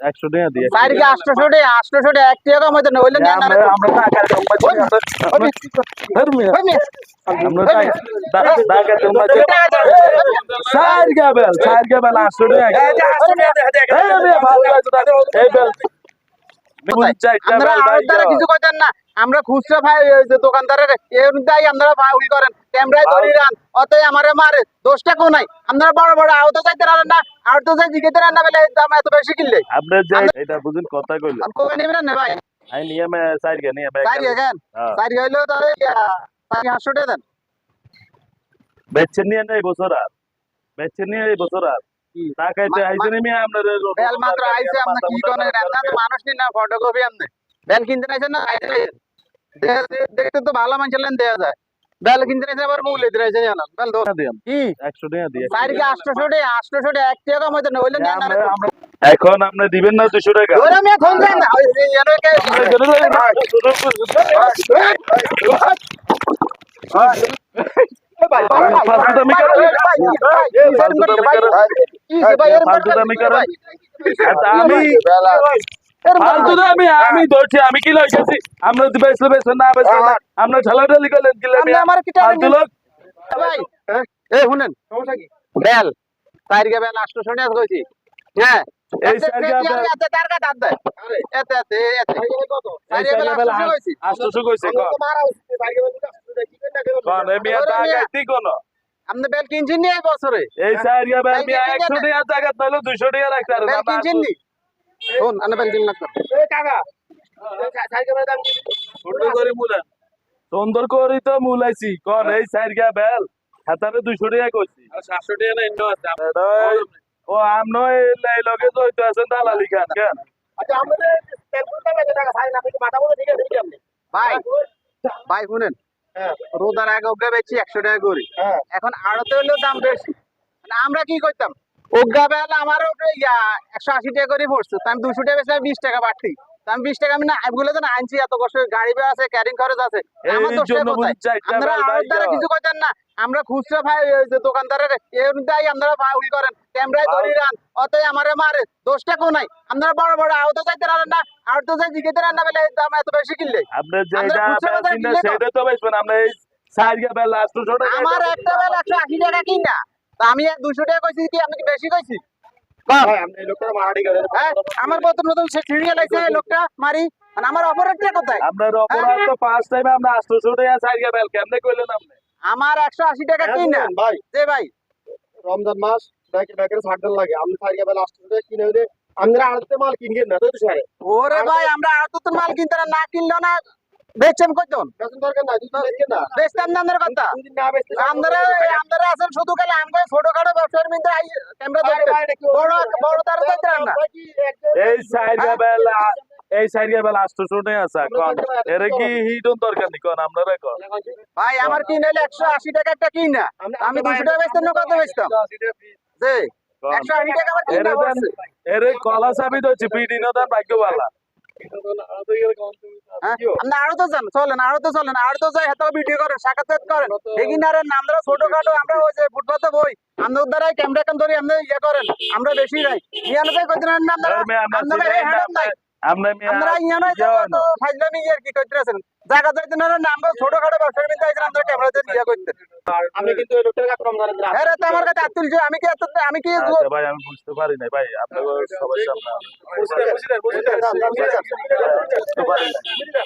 একশো টাকা দিয়ে চার কি আটশোশো টাকা? আটশোশো টাকা এক টাকা কম হইতো না আমরা কম পাচ্ছি চার গাবেল চার গাবেল আটশো টাকা। এই বেল। কিছু কইতেন না আমরা খুচরা ভাই দোকানদারের আমরা ফাউল করেন ক্যামেরায় ধরি রান আমারে মারে দোষটা কোন নাই। আমরা বড় বড় আহত যাইতে রান না আহত যাই জিগেতে রান না বলে দাম এত বেশি কিনলে। আপনি যে এটা বুঝুন কথা কবে নেবেন না ভাই? আই গে চারি এখন। চারি হইলেও তাহলে টাকা দেন। বেচছেন নিয়ে এই বছর আর। বেচছেন নিয়ে এই বছর আর। কি? টাকাইতে মা- আইছেন আমি আপনার বেল মাত্র আইছে আমরা কি কোন রান্না তো মানুষ নি না ফটোকপি আমনে বেল কিনতে নাইছেন না আইছে নাইছেন। দে- দে- দেখতে তো ভালো মানুষ লেন দেয়া যায় বেল কিনতে নাইছে আবার মূল্য দিতে নাইছে জানান বেল দো দিন কি একশো টাকা দিয়ে চারি কি আটশোশো টাকা আটশোশো টাকা এক টাকা কম হইতো না হইলে নিয়ে না আমরা- আমরা- এখন আপনি দিবেন না দুশো টাকা ওরা আমি ফোন দেন না ওই যে জানো কে ফালতু করেন। আচ্ছা, আমি ফালতু আমি ধরছি আমি কি লইছি আমরা বেসলে বেসলে না বেসলে না আমরা ঠেলাঠালি করলেন কি আপনি আমার কি টাকা ফালতু লোক। ভাই এই শুনেন। বেল কে? বেল আটশোশো টাকা কইছি। হ্যাঁ। এই এতে- চারি বেল- এতে তার হাত দেয়। এতে এতে এতে। বেল কইছি। মিয়া। কোন আপনি বেল কিনছেন নি এই বছরে? এই বেল এই মিয়া যে একশো কিনে টাকা জায়গা তাহলে দুশো টাকা রাখতে পারেন বেল কিনছেন নি? শোন আনে বেল কিনলাম তো। সুন্দর করে সুন্দর করে তো মুলাইছি। কন এই চারিয়া বেল। হাতারে দুশো টাকা কইছি। সাতশো টাকা না ইন্ডো আছে ও আমনো এই লগে জড়িত আছেন দালালি খান কেন ভাই ভাই শুনেন। রোদার আগে ওগা বেচি একশো টাকা করি এখন আড়তে হলেও দাম বেশি। মানে আমরা কি করতাম ওগা বেলা আমার একশো আশি টাকা করে পড়ছে। আমি দুশো টাকা বেচলে বিশ টাকা বাড়তি। আমি বিশ টাকা আমি না এগুলো তো না আনছি এত কষ্ট গাড়ি আছে ক্যারিং খরচ আছে। আমার কোথায়? কিছু করতেন না। আমরা খুচরা ভাই দোকানদারের দাই আমরা ফাউল করেন। ক্যামেরায় ধরি রান অতই আমারে মারে দোষটা কোন নাই। আমরা বড় বড় আহত যাইতে রান না আহত যাই জিগেতে রান না বলে দাম এত বেশি কিনলে। আপনি আমরা যেটা খুচরা বাজারে বেচছেন না, সেটা তো বেচবেন আমরা এই চারিয়া বেল আটশো টাকা আমার একটা বেলা একশো আশি টাকা কিনা। তা আমি দুশো টাকা কইছি কি আমি কি বেশি কইছি? হ্যাঁ আমার নতুন সে ছিড়িয়ে লোকটা মারি। মানে আমার অপরাধটা কোথায়? আপনার অপরাধ তো ফার্স্ট টাইমে আমরা আটশো টাকা চারিয়া বেল কেমনে কইলেন আপনি? আমার একশো আশি টাকা কিনা? ভাই। যে ভাই। রমজান মাস ব্যাকে ব্যাকের সাড়ে লাগে। আমি সারিয়া বেলা আসতে টাকা কিনে হইলে আমরা আড়তে মাল কিনবেন না তো সারে। ওরে ভাই আমরা আর তো মাল কিনতে না, না কিনলো না বেচেন কইতন? বেতন দরকার দুই দিন বেচকে না। বেচতাম না আমাদের কথা। না আমরা আমরা আছেন শুধু খালি আমগো ছোটখাটো ব্যবসার মধ্যে আই ক্যামেরা ধরতে বড় বড় তার ধরতে না। এই বেল। এই চারিয়া বেল আটশো টাকা আছে কন? এর কি হিটন দরকার নি কন? আপনারা কন ভাই আমার হলে একশো আশি টাকা একটা কিনা? আমি দুশো টাকা বেচতাম না কত বেচতাম। একশো আশি টাকা আমার এর কিনা কলা পিডি ভাগ্যবালা? আরও তো যান চলেন আরও তো চলেন আরও তো যাই হাতে ভিডিও করেন সাক্ষাৎ করেন এগিনারের আমরা ছোটখাটো আমরা ওই যে ফুটপাতে বই আমরা দ্বারাই ক্যামেরা ধরি ইয়ে করেন আমরা বেশি না আপনারা আপনারা নাই। আমরা আমরা ইয়ানো তো ফাইজলামি ইয়ার কি কইতেছেন জায়গা যাইতে না না আমরা ছোটখাটো ব্যবসার মধ্যে আইছেন আমরা ক্যামেরা দিয়ে ইয়ে করতে আমি কিন্তু এই লোকটার কাছে রমজানের দিন হ্যাঁ রে, তো আমার কাছে আতুল যে আমি কি এত আমি কি আচ্ছা ভাই আমি বুঝতে পারি না ভাই আপনাদের সবার সামনে বুঝতে বুঝতে বুঝতে বুঝতে পারি না